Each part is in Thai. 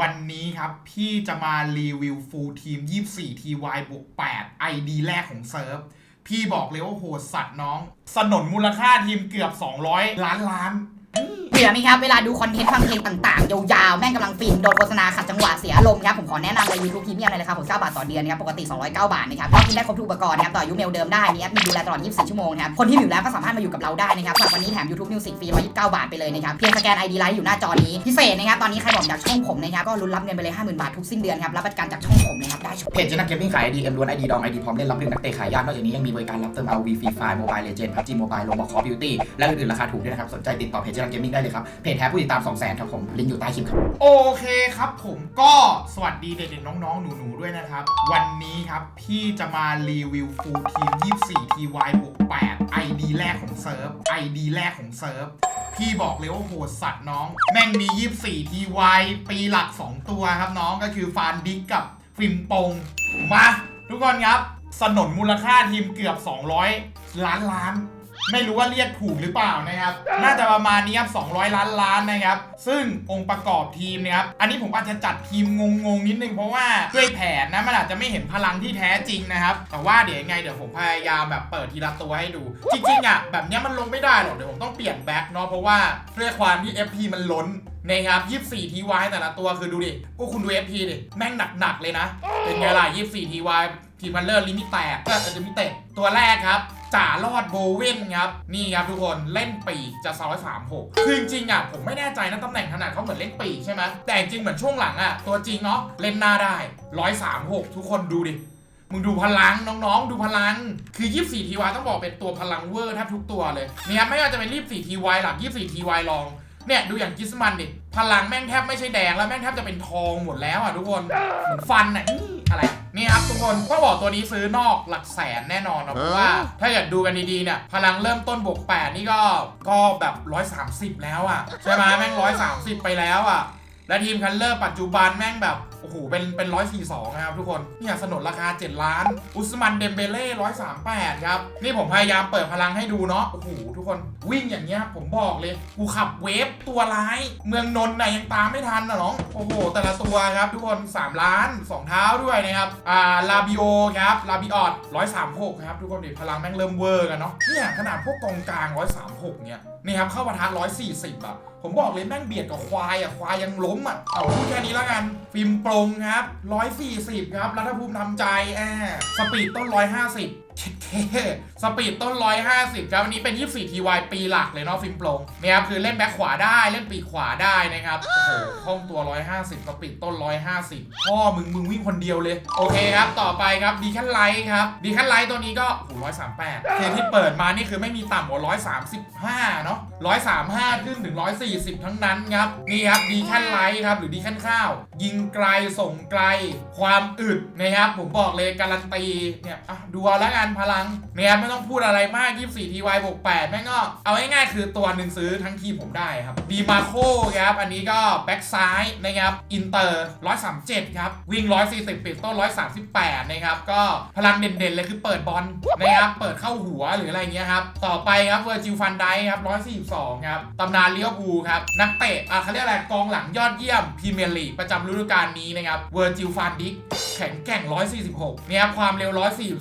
วันนี้ครับ พี่จะมารีวิวฟูลทีม 24 TY บวก8 ID แรกของเซิร์ฟ พี่บอกเลยว่าโหดสัตว์น้อง สนนมูลค่าทีมเกือบ 200 ล้านล้าน เบื่อไหมครับ เวลาดูคอนเทนต์ฟังเพลงต่างๆ ยาวๆ แม่งกำลังฟินโดนโฆษณาขัดจังหวะเสียอารมณ์ครับ ผมขอแนะนำเลย YouTube พรีเมียมเลยนะครับผม9บาทต่อเดือนนะครับ ปกติ 209 บาทนะครับก็กินได้ครบทุกอุปกรณ์นะครับ ต่อยุเมลเดิมได้ มีแอดมินดูแลตลอด 24 ชั่วโมงนะครับ คนที่อยู่แล้วก็สามารถมาอยู่กับเราได้นะครับสำหรับวันนี้แถม YouTube Music ฟรี129 บาทไปเลยนะครับ เพียงสแกน ID ไลน์อยู่หน้าจอนี้พิเศษนะครับตอนนี้ใครบอกอยากช่องผมนะครับก็ลุ้นรับเงินไปเลย50,000บาททุกสิ้นเดือนครับรับประกันจากช่องผมนะครับได้เพจเจนักเกมมิ่งขายไอดีเอ็มล้วนไอดีดองไอดีพร้อมเล่นรับเล่นนักเตะขายยากนอกจากนี้ยังมีบริการรับเติม RV ฟรีไฟล์โมบายเลเจนด์พับจีโมบายโลบอกคอบิวตี้และอื่นๆราคาถูกด้วยนะครับสนใจติดต่อเพจเจนักเกมมิ่งได้เลยครับ เพจแท้ผู้ติดตาม200,000ครับผมลิงก์อยู่ใต้คลิปครับ โอเคครับผมก็สวัสดีเด็กๆน้องๆ หนูๆ ด้วยนะครับ วันนี้ครับ พี่จะมารีวิวฟูลทีม 24 TY บวก8 ID แรกของเซิร์ฟ ID แรกของเซิร์ฟ พี่บอกเลยว่าโหดสัตว์น้อง แม่งมี 24 TY ปีหลัก 2 ตัวครับน้องก็คือฟานดิกกับฟิมปงมา ทุกคนครับ สนนมูลค่าทีมเกือบ 200 ล้านล้าน ไม่รู้ว่าเรียกถูกหรือเปล่านะครับ น่าจะประมาณนี้ครับ200 ล้านล้านนะครับ ซึ่งองค์ประกอบทีมนะครับ อันนี้ผมอาจจะจัดทีมงงๆนิดนึงเพราะว่าด้วยแผนนะมันอาจจะไม่เห็นพลังที่แท้จริงนะครับ แต่ว่าเดี๋ยวยังไงเดี๋ยวผมพยายามแบบเปิดทีละตัวให้ดู จริงๆอะแบบนี้มันลงไม่ได้หรอกเดี๋ยวผมต้องเปลี่ยนแบ็คเนาะเพราะว่าด้วยความที่ FP มันล้นนะครับ24 TY แต่ละตัวคือดูดิก็คุณดู FP ดิ แม่งหนักๆเลยนะ เป็นไงล่ะ24 TY ทีมมันเลอร์ลิมิตแตกก็อาจจะมิเตตัวแรกครับจ่ารอดโบเวนครับ นี่ครับทุกคนเล่นปีจะซอยสามหกคือจริงอะผมไม่แน่ใจนะตำแหน่งขนาดเขาเหมือนเล่นปีใช่ไหมแต่จริงเหมือนช่วงหลังอะ ตัวจริงเนาะเล่นหน้าได้ร้อยสามหกทุกคนดูดิ มึงดูพลังน้องๆ ดูพลัง คือ 24 ทีวต้องบอกเป็นตัวพลังเวอร์แทบทุกตัวเลยเนี่ยครับไม่ว่าจะเป็น24ทีวายหลัก24 ทีวายลองเนี่ยดูอย่างกิสมันดิพลังแม่งแทบไม่ใช่แดงแล้วแม่งแทบจะเป็นทองหมดแล้วอะทุกคนเหมือนฟันอะอี้อะไร นี่ครับทุกคนต้องบอกตัวนี้ซื้อนอกหลักแสนแน่นอนนะเพราะว่า ถ้าเกิดดูกันดีๆเนี่ยพลังเริ่มต้นบวก8นี่ก็ก็แบบ 130 แล้วอะใช่ไหมแม่ง130 ไปแล้วอะ และทีมคันเลอร์ปัจจุบันแม่งแบบโอ้โห เป็น เป็นร้อยสี่สองนะครับทุกคน เนี่ยสนนราคา 7 ล้าน อุสมันเดมเบเล่ร้อยสามแปดครับ นี่ผมพยายามเปิดพลังให้ดูเนาะ โอ้โห ทุกคน วิ่งอย่างเงี้ย ผมบอกเลย กูขับเวฟตัวร้าย เมืองนนท์น่ะยังตามไม่ทันนะน้อง โอ้โห แต่ละตัวครับทุกคน 3 ล้าน 2 เท้าด้วยนะครับ อ่า ลาบิโอครับ ลาบิออดร้อยสามหกครับ ทุกคนดิพลังแม่งเริ่มเวอร์กันเนาะ เนี่ยขนาดพวกกองกลางร้อยสามหกเนี่ยนี่ครับเข้าประทัดร้อยสี่สิบอะผมบอกเลยแม่งเบียดกับควายอะควายยังล้มอะเอาพูดแค่นี้แล้วกันฟิล์มปรงครับ 140 ครับ รัฐภูมิทำใจแอบสปีดต้น 150 เช็ดเคสปีดต้น 150 ครับวันนี้เป็น 24 TY ปีหลักเลยเนาะฟิล์มปรงเนี่ยครับคือเล่นแบ็คขวาได้เล่นปีกขวาได้นะครับ โอ้โหคล่องตัว 150 สปีดต้น 150 พ่อมึงมึงวิ่งคนเดียวเลย โอเคครับ ต่อไปครับดีคันไลท์ครับดีคันไลท์ตัวนี้ก็โอ้โห138คือที่เปิดมานี่คือไม่มีต่ำกว่า 135 เนาะ135 ขึ้นถึง 140 ทั้งนั้นครับนี่ครับดีคันไลท์ครับหรือดีคันข้าว ยิงไกลส่งไกล ความอึดนะครับผมบอกเลยการันตีเนี่ยอะดูเอาแล้วกันพลังเนี่ยไม่ต้องพูดอะไรมาก 24 TY บวก8แม่งก็เอาง่ายๆคือตัวหนึ่งซื้อทั้งทีผมได้ครับดีมาโคครับอันนี้ก็แบ็กซ้ายนะครับอินเตอร์ 137 ครับ วิ่ง 140 ปิดต้น 138 นะครับ ก็พลังเด่นๆ เลยคือเปิดบอลนะครับเปิดเข้าหัวหรืออะไรเงี้ยครับต่อไปครับเวอร์จิลฟันไดครับ 142 ครับตำนานเลี้ยวภูครับนักเตะอะเขาเรียกอะไรกองหลังยอดเยี่ยมพรีเมียร์ลีกประจำฤดูกาลนี้นะครับเวอร์จิลฟันดิกแข็งแกร่ง 146เนี่ยครับความเร็ว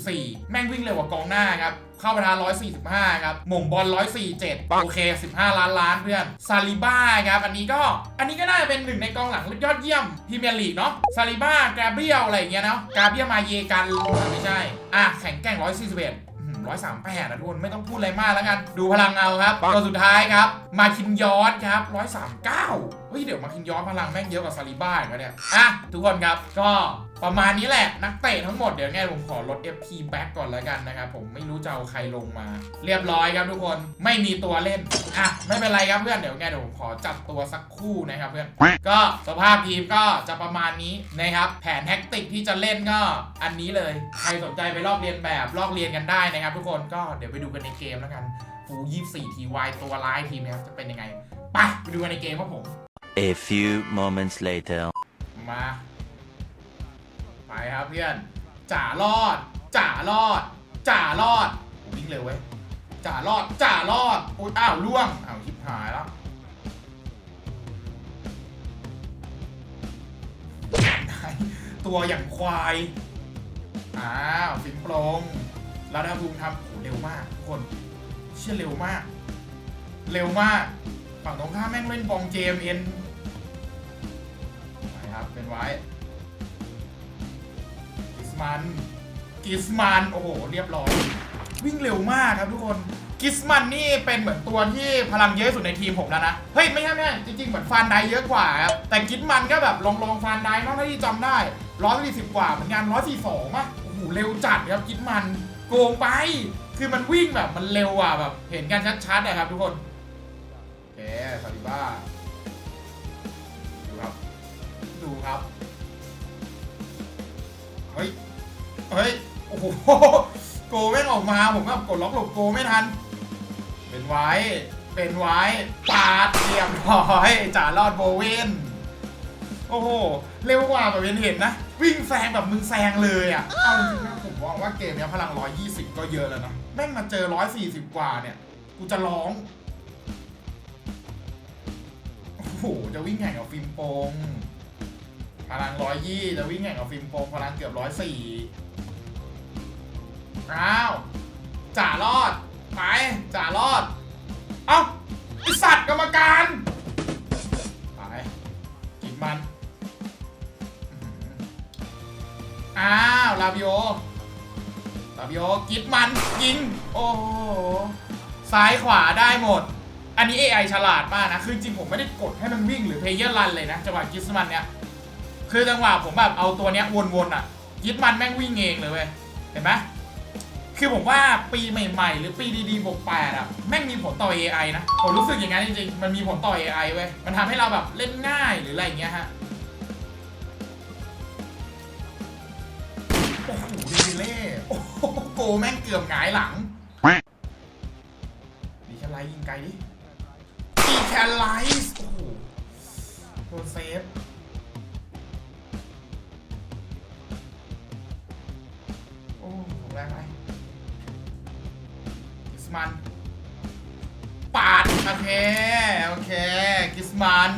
144 แม่งวิ่งเร็วกว่ากองหน้าครับเข้าประธาน145 ครับหม่งบอล 147 โอเค 15 ล้านล้านเพื่อนซาลิบ้าครับ อันนี้ก็ อันนี้ก็น่าจะเป็นหนึ่งในกองหลังยอดเยี่ยมพรีเมียร์ลีกเนาะซาลิบ้ากราเบียลอะไรอย่างเงี้ยเนาะกราเบียลมาเยกัน ไม่ใช่ อะ แข็งแกร่ง 141ร้อยสามแปดนะทุกคนไม่ต้องพูดอะไรมากแล้วกัน ดูพลังเอาครับตัวสุดท้ายครับ มาคินยอสครับร้อยสามเก้าเฮ้ย เดี๋ยวมาคินยอสพลังแม่งเยอะกว่าซาลิบ้าอีกแล้วเนี่ย อะ ทุกคนครับก็ ประมาณนี้แหละนักเตะทั้งหมดเดี๋ยวไงผมขอลด FP back ก่อนแล้วกันนะครับผมไม่รู้จะเอาใครลงมา เรียบร้อยครับทุกคนไม่มีตัวเล่นอะไม่เป็นไรครับเพื่อนเดี๋ยวไงเดี๋ยวผมขอจัดตัวสักครู่นะครับเพื่อนก็สภาพทีมก็จะประมาณนี้นะครับแผนแท็กติกที่จะเล่นก็อันนี้เลยใครสนใจไปลอกเรียนแบบลอกเรียนกันได้นะครับ ทุกคนก็เดี๋ยวไปดูกันในเกมแล้วกันฟู24 TY ตัวร้ายทีมนะครับจะเป็นยังไงไปไปดูกันในเกมครับผม A few moments later. มา ไปครับเพื่อนจ่ารอดจ่ารอดจ่ารอดวิ่งเร็วเว้ยจ่ารอดจ่ารอดอุ้ยอ้าวล่วงอ้าวชิบหายแล้วตัวอย่างควายอ้าวฟินโปรงแล้วดาบูมทำโหเร็วมากทุกคนเชื่อเร็วมาก เร็วมากฝั่งตรงข้ามแม่งเล่นบองเจมเอ็นไปครับเป็นไว้ มันกิสมันโอ้โห เรียบร้อย วิ่งเร็วมากครับทุกคนกิสมันนี่เป็นเหมือนตัวที่พลังเยอะสุดในทีมผมแล้วนะ เฮ้ย ไม่ใช่ไม่ใช่จริงๆ เหมือนฟานไดเยอะกว่าครับแต่กิสมันก็แบบลองลองฟานไดมากเท่าที่จำได้ร้อยสี่สิบกว่าเหมือนกันร้อยสี่สองป่ะโอ้โหเร็วจัดครับกิสมันโกงไป คือมันวิ่งแบบมันเร็วอะแบบ เห็นกันชัดๆนะครับทุกคนโอเคซาลิบ้าดูครับ ดูครับ เฮ้ย เฮ้ย โอ้โห โกแม่งออกมาผมแบบกดล็อกหลบโกไม่ทัน เป็นไว้ เป็นไว้ ปาดเรียบร้อยจ่ารอดโบเวนโอ้โห เร็วกว่าแบบเวนเห็นนะ วิ่งแซงแบบมึงแซงเลยอะ เอาจริงนะผมมองว่าเกมเนี้ยพลัง 120 ก็เยอะแล้วนะ แม่งมาเจอ 140 กว่าเนี่ย กูจะร้อง โอ้โห จะวิ่งแข่งกับฟิล์มโปงพลังร้อยยี่จะวิ่งแข่งกับฟิล์มโปงพลังเกือบร้ อ้าวจ่ารอด ไปจ่ารอด เอ้าไอสัตว์กรรมการ ไป กินมันอ้าว ลาบิโอ ลาบิโอ กินมันยิง โอ้โห ซ้ายขวาได้หมด อันนี้ AI ฉลาดมากนะ คือจริงผมไม่ได้กดให้มันวิ่งหรือเพย์เยอร์รันเลยนะ จังหวะกิสมันเนี้ยคือจังหวะผมแบบเอาตัวเนี้ยวนๆอะ กิสมันแม่งวิ่งเองเลยเว้ย เห็นไหม คือผมว่าปีใหม่ ๆ หรือปีดีๆบวกแปดอะแม่งมีผลต่อ AI นะ ผมรู้สึกอย่างนั้นจริงๆ มันมีผลต่อ AI เว้ย มันทำให้เราแบบเล่นง่ายหรืออะไรอย่างเงี้ยฮะ โอ้โหดวิเล่โอ้โหโกแม่งเกือบหงายหลัง ดีแค่ไลท์ยิงไกลดิดีแค่ไลท์โอ้โหโดนเซฟ โอ้ของแรงไปกิส มันปาดโอเคโอเคกิสมัน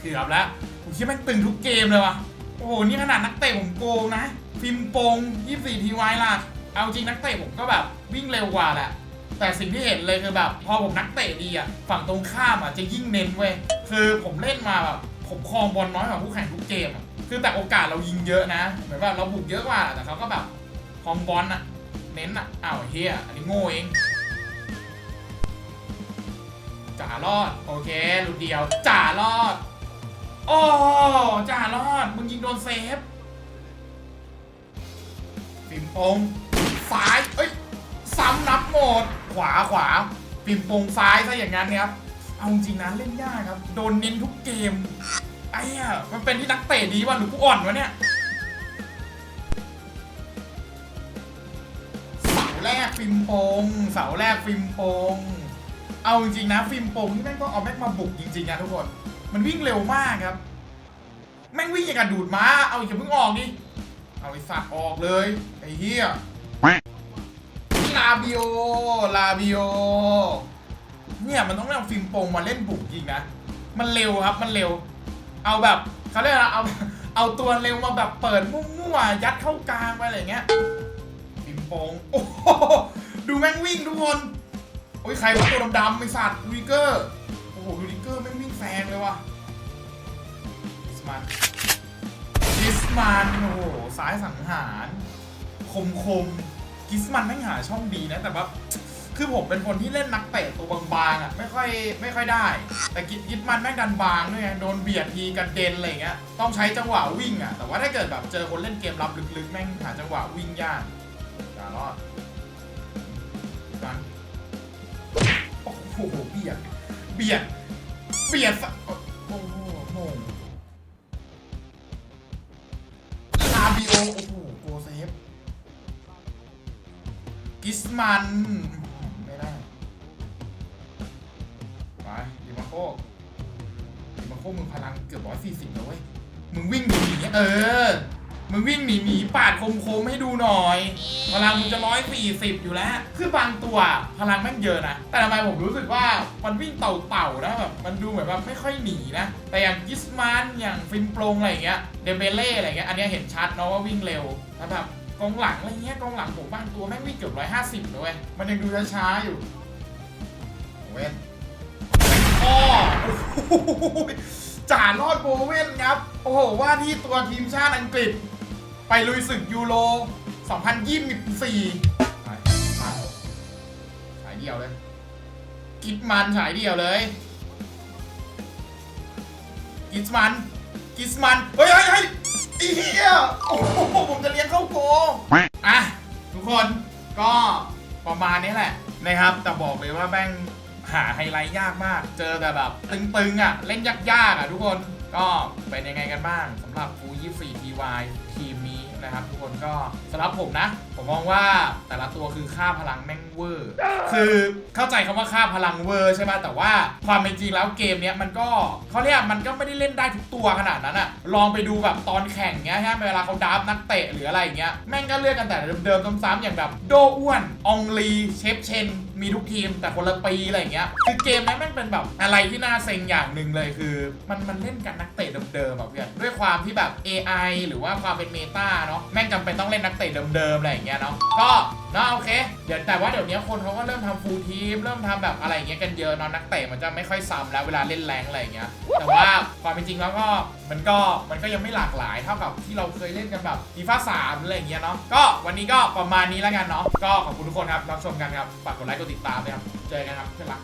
เกือบแล้วผมคิดแม่งตึงทุกเกมเลยวะโอ้โหนี่ขนาดนักเตะผมโกงนะ ฟิมโปง 24ทีวายล่ะ เอาจริงนักเตะผมก็แบบวิ่งเร็วกว่าแหละแต่สิ่งที่เห็นเลยคือแบบ พอผมนักเตะดีอะฝั่งตรงข้ามอะจะยิ่งเน้นเว้ยคือผมเล่นมาแบบผมครองบอลน้อยกว่าผู้แข่งทุกเกมอะคือแต่โอกาสเรายิงเยอะนะเหมือนว่าเราบุกเยอะกว่าแต่เขาก็แบบครองบอลอะเน้นอะอ้าวเฮียอันนี้โง่เอง จ่ารอด โอเคลุดเดียวจ่ารอด โอ้จ่ารอด มึงยิงโดนเซฟฟิมปงซ้ายเอ้ยซ้ำนับหมด ขวาขวาฟิมปงซ้ายซะอย่างนั้นเนี่ยครับเอาจริงนะเล่นยากครับ โดนเน้นทุกเกมไอ้อะมันเป็นที่นักเตะดีวะหรือกูอ่อนวะเนี่ยเสาแรกฟิมปงเสาแรกฟิมปง เอาจริงๆนะฟิล์มโปงที่แม่งต้องเอาแม่งมาบุกจริงๆนะทุกคน มันวิ่งเร็วมากครับ แม่งวิ่งอย่างกับดูดม้า เอาอย่าเพิ่งออกดิ เอาไอ้สัตว์ออกเลย ไอ้เหี้ย ลาบิโอ ลาบิโอ เนี่ยมันต้องเอาฟิล์มโปงมาเล่นบุกจริงนะ มันเร็วครับ มันเร็ว เอาแบบเขาเรียกอะไรเอา เอาตัวเร็วมาแบบเปิดมั่วๆ ยัดเข้ากลางไปอะไรเงี้ยฟิล์มโปงโอ้โหดูแม่งวิ่งทุกคน โอ้ยใครวะตัวดำๆไอสัตว์วิเกอร์ โอ้โหดูวิเกอร์แม่งวิ่งแซงเลยว่ะดิสมันดิสมันโอ้โหซ้ายสังหารคมคมๆกิสมันแม่งหาช่องดีนะ แต่ว่าคือผมเป็นคนที่เล่นนักเตะตัวบางๆอะไม่ค่อยไม่ค่อยได้ แต่กิกิสมันแม่งดันบางด้วยไงโดนเบียดทีกันเด็นอะไรเงี้ยต้องใช้จังหวะวิ่งอะแต่ว่าถ้าเกิดแบบเจอคนเล่นเกมรับลึกๆ แม่งหาจังหวะวิ่งยากอย่ารอด อ้โหเบียดเบียดเบียดสะโอ้โหโหงลาบิโอโอ้โหโกเซฟกิสมันไม่ได้ไปดิมาโคดิมาโคมึงพลังเกือบร้อยสี่สิบแล้วเว้ยมึงวิ่งดีอย่างเงี้ยเออ มึงวิ่งหนีหนีปาดคมคมๆให้ดูหน่อย พลังมึงจะร้อยสี่สิบอยู่แล้ว คือบางตัวพลังแม่งเยอะนะ แต่ทำไมผมรู้สึกว่ามันวิ่งเต่าๆนะแบบมันดูเหมือนแบบไม่ค่อยหนีนะ แต่อย่างกิสมานอย่างฟินโปรงอะไรอย่างเงี้ย เดเบเล่อะไรเงี้ย อันนี้เห็นชัดเนาะว่าวิ่งเร็วแล้วแบบกองหลังอะไรเงี้ยกองหลังผมบางตัวแม่งวิ่งเกือบร้อยห้าสิบเลยมันยังดูช้าๆอยู่เว้นอ้อจ่ารอดโบเว่นครับ โอ้โห ว่าที่ตัวทีมชาติอังกฤษ ไปลุยศึกยูโร 2024ฉายเดียวเลย กิดมันฉายเดียวเลย กิสมัน กิสมัน เฮ้ยเฮ้ยเฮ้ยไอ้เหี้ยโอ้โหผมจะเลี้ยงเข้าโกอะ ทุกคนก็ประมาณนี้แหละนะครับ แต่บอกเลยว่าแม่งหาไฮไลท์ยากมาก เจอแต่แบบ ตึงๆ อะ เล่นยากๆ อะทุกคน ก็เป็นยังไงกันบ้างสำหรับฟู24 TY ทีม นะครับ ทุกคนก็สำหรับผมนะ ผมมองว่าแต่ละตัวคือค่าพลังแม่ง เวอร์ คือเข้าใจคำว่าค่าพลังเวอร์ใช่ไหมแต่ว่าความเป็นจริงแล้วเกมเนี้ยมันก็เขาเรียกมันก็ไม่ได้เล่นได้ทุกตัวขนาดนั้นอะลองไปดูแบบตอนแข่งเงี้ยฮะเวลาเขาดับนักเตะหรืออะไรเงี้ยแม่งก็เลือกกันแต่เดิมๆซ้ำๆอย่างแบบโดอ้วนองลีเชฟเชนมีทุกทีมแต่คนละปีอะไรเงี้ยคือเกมนั้นแม่งเป็นแบบอะไรที่น่าเซ็งอย่างหนึ่งเลยคือ มันมันเล่นกันนักเตะเดิมๆอะเพื่อนด้วยความที่แบบ AI หรือว่าความเป็นเมตาเนาะแม่งจำเป็นต้องเล่นนักเตะเดิมๆอะไรอย่างเงี้ยเนาะก็ เนาะโอเค เดี๋ยวแต่ว่าเดี๋ยวนี้คนเขาก็เริ่มทำฟูลทีม เริ่มทำแบบอะไรอย่างเงี้ยกันเยอะเนาะนักเตะมันจะไม่ค่อยซ้ำแล้วเวลาเล่นแรงอะไรอย่างเงี้ย แต่ว่าความเป็นจริงแล้วก็มันก็มันก็ยังไม่หลากหลายเท่ากับที่เราเคยเล่นกันแบบฟีฟ่าสามอะไรอย่างเงี้ยเนาะ ก็วันนี้ก็ประมาณนี้แล้วกันเนาะ ก็ขอบคุณทุกคนครับรับชมกันครับ ฝากกดไลค์กดติดตามนะครับ เจอกันครับเพื่อนรัก